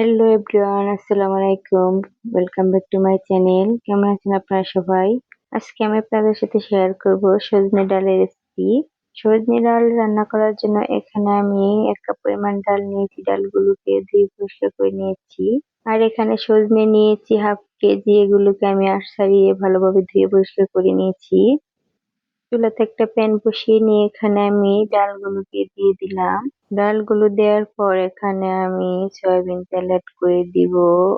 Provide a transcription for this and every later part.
Hello everyone আসসালামু আলাইকুম welcome back to my channel কেমন আছেন আপনারা সবাই? আজকে আমি আপনাদের সাথে শেয়ার করব সজনে ডালের রেসিপি সজনে ডাল রান্না করার জন্য এখানে আমি এক কাপ পরিমাণ ডাল নিয়েছি। ডালগুলোকে ধুয়ে পরিষ্কার করে নিয়েছি। আর এখানে সজনে নিয়েছি হাফ কেজি। এগুলোকে আমি আশ সারিয়ে ভালোভাবে ধুয়ে পরিষ্কার করে নিয়েছি। চুলাতে একটা প্যান বসিয়ে নিয়ে এখানে আমি ডালগুলোকে দিয়ে দিলাম। ডালগুলো দেওয়ার পর এখানে আমি সয়াবিন তেল অ্যাড করে দিব।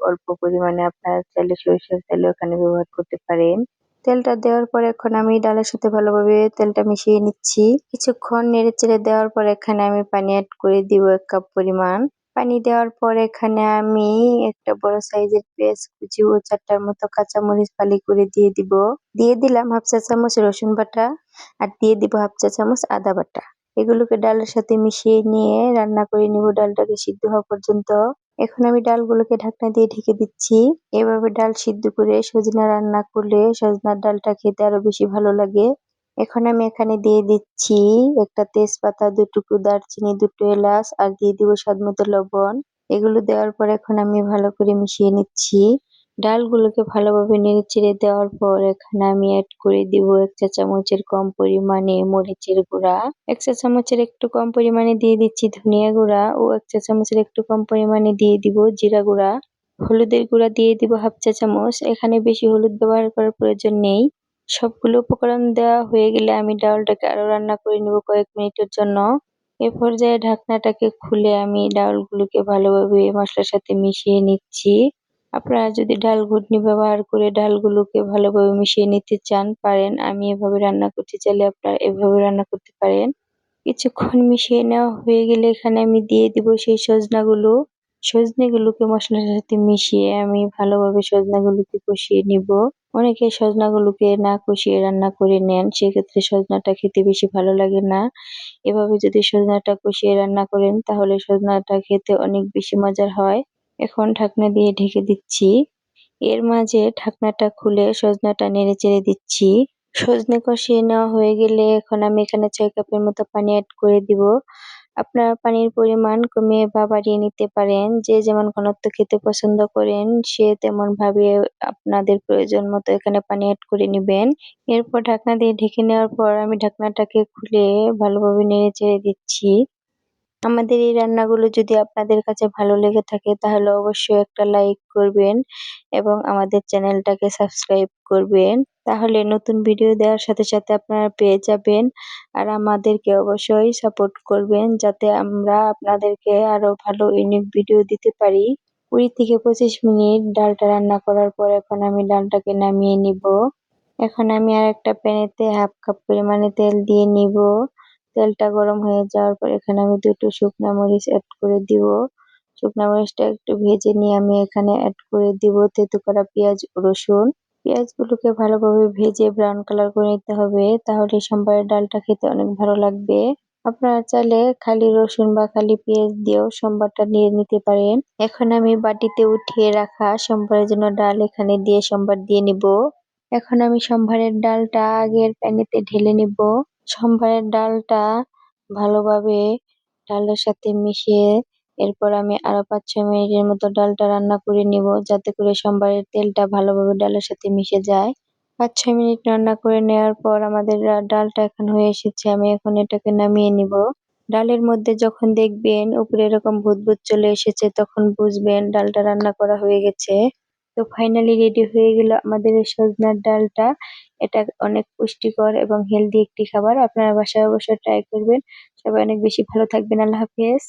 অল্প পরিমাণে আপনারা চাইলে সরিষার তেল এখানে ব্যবহার করতে পারেন। তেলটা দেওয়ার পর এখন আমি ডালের সাথে ভালোভাবে তেলটা মিশিয়ে নিচ্ছি। কিছুক্ষণ নেড়ে চেড়ে দেওয়ার পর এখানে আমি পানি অ্যাড করে দিব এক কাপ পরিমাণ। পানি দেওয়ার পর এখানে আমি একটা বড় সাইজের পেঁয়াজ কুচি ও চারটার মতো কাঁচামরিচ ফালি করে দিয়ে দিব। দিয়ে দিলাম হাফ চা চামচ রসুন বাটা আর দিয়ে দিব হাফ চা চামচ আদা বাটা। এগুলোকে ডালের সাথে মিশিয়ে নিয়ে রান্না করে নিব। ডালটাকে সিদ্ধ হওয়া পর্যন্ত। এখন আমি ডালগুলোকে ঢাকনা দিয়ে ঢেকে দিচ্ছি। এভাবে ডাল সিদ্ধ করে সজনা রান্না করলে সজনার ডালটা খেতে আরও বেশি ভালো লাগে। এখন আমি এখানে দিয়ে দিচ্ছি একটা তেজপাতা দুটুকু দারচিনি, দুটো এলাচ আর দিয়ে দিব স্বাদ মতো লবণ। এগুলো দেওয়ার পর এখন আমি ভালো করে মিশিয়ে নিচ্ছি। ডালগুলোকে ভালোভাবে নেড়ে চেড়ে দেওয়ার পর এখানে আমি অ্যাড করে দিব এক চা চামচের কম পরিমাণে মরিচের গুঁড়া। এক চা চামচের একটু কম পরিমাণে দিয়ে দিচ্ছি ধনিয়া গুঁড়া ও এক চা চামচের একটু কম পরিমাণে দিয়ে দিব জিরা গুঁড়া। হলুদের গুঁড়া দিয়ে দিব হাফ চা চামচ। এখানে বেশি হলুদ ব্যবহার করার প্রয়োজন নেই। সবগুলো উপকরণ দেওয়া হয়ে গেলে আমি ডালটাকে আরও রান্না করে নেব কয়েক মিনিটের জন্য। এ পর্যায়ে ঢাকনাটাকে খুলে আমি ডালগুলোকে ভালোভাবে মশলার সাথে মিশিয়ে নিচ্ছি। আপনারা যদি ডাল ঘুটনি ব্যবহার করে ডালগুলোকে ভালোভাবে মিশিয়ে নিতে চান, পারেন। আমি এভাবে রান্না করতে চাইলে আপনারা এভাবে রান্না করতে পারেন। কিছুক্ষণ মিশিয়ে নেওয়া হয়ে গেলে এখানে আমি দিয়ে দিব সেই সজনাগুলো। সজনেগুলোকে মশলার সাথে মিশিয়ে আমি ভালোভাবে সজনাগুলোকে কষিয়ে নিব। অনেকে সজনাগুলোকে না কষিয়ে রান্না করে নেন, সেক্ষেত্রে সজনাটা খেতে বেশি ভালো লাগে না। এভাবে যদি সজনাটা কষিয়ে রান্না করেন, তাহলে সজনাটা খেতে অনেক বেশি মজার হয়। এখন ঢাকনা দিয়ে ঢেকে দিচ্ছি। এর মাঝে ঢাকনাটা খুলে সজনাটা নেড়ে চেড়ে দিচ্ছি। সজনে কষিয়ে নেওয়া হয়ে গেলে এখন আমি এখানে ছয় কাপের মতো পানি অ্যাড করে দিব। আপনারা পানির পরিমাণ কমিয়ে বা বাড়িয়ে নিতে পারেন। যে যেমন ঘনত্ব খেতে পছন্দ করেন, সে তেমন ভাবে আপনাদের প্রয়োজন মতো এখানে পানি এড করে নেবেন। এরপর ঢাকনা দিয়ে ঢেকে নেওয়ার পর আমি ঢাকনাটাকে খুলে ভালোভাবে নেড়ে চেড়ে দিচ্ছি। আমাদের এই রান্নাগুলো যদি আপনাদের কাছে ভালো লেগে থাকে, তাহলে অবশ্যই একটা লাইক করবেন এবং আমাদের চ্যানেলটাকে সাবস্ক্রাইব করবেন। তাহলে নতুন ভিডিও দেওয়ার সাথে সাথে আপনারা পেয়ে যাবেন আর আমাদেরকে অবশ্যই সাপোর্ট করবেন যাতে আমরা আপনাদেরকে আরও ভালো ইউনিক ভিডিও দিতে পারি। কুড়ি থেকে পঁচিশ মিনিট ডালটা রান্না করার পর এখন আমি ডালটাকে নামিয়ে নিব। এখন আমি আর একটা প্যানেতে হাফ কাপ পরিমাণে তেল দিয়ে নিব। তেলটা গরম হয়ে যাওয়ার পর এখানে আমি দুটো শুকনো মরিচ অ্যাড করে দিব। শুকনো মরিচটা একটু ভেজে নিয়ে আমি এখানে অ্যাড করে দিব তেতো করা পেঁয়াজ, রসুন। পেঁয়াজগুলোকে ভালোভাবে ভেজে ব্রাউন কালার করে নিতে হবে, তাহলে সম্বারের ডালটা খেতে অনেক ভালো লাগবে। আপনারা চাইলে খালি রসুন বা খালি পেঁয়াজ দিয়েও সম্বারটা নিয়ে নিতে পারেন। এখন আমি বাটিতে উঠিয়ে রাখা সম্বারের জন্য ডাল এখানে দিয়ে সম্বার দিয়ে নিব। এখন আমি সম্ভারের ডালটা আগের প্যানেতে ঢেলে নিব। সম্ভারের ডালটা ভালোভাবে ডালের সাথে মিশিয়ে এরপর আমি আরও পাঁচ ছয় মিনিটের মতো ডালটা রান্না করে নিব, যাতে করে সম্বারের তেলটা ভালোভাবে ডালের সাথে মিশে যায়। পাঁচ ছয় মিনিট রান্না করে নেওয়ার পর আমাদের ডালটা এখন হয়ে এসেছে, আমি এখন এটাকে নামিয়ে নিব। ডালের মধ্যে যখন দেখবেন উপরে এরকম ভূত ভূত চলে এসেছে, তখন বুঝবেন ডালটা রান্না করা হয়ে গেছে। তো ফাইনালি রেডি হয়ে গেল আমাদের এই সজনার ডালটা। এটা অনেক পুষ্টিকর এবং হেলদি একটি খাবার। আপনারা বাসায় অবশ্যই ট্রাই করবেন। সবাই অনেক বেশি ভালো থাকবেন। আল্লাহ হাফিজ।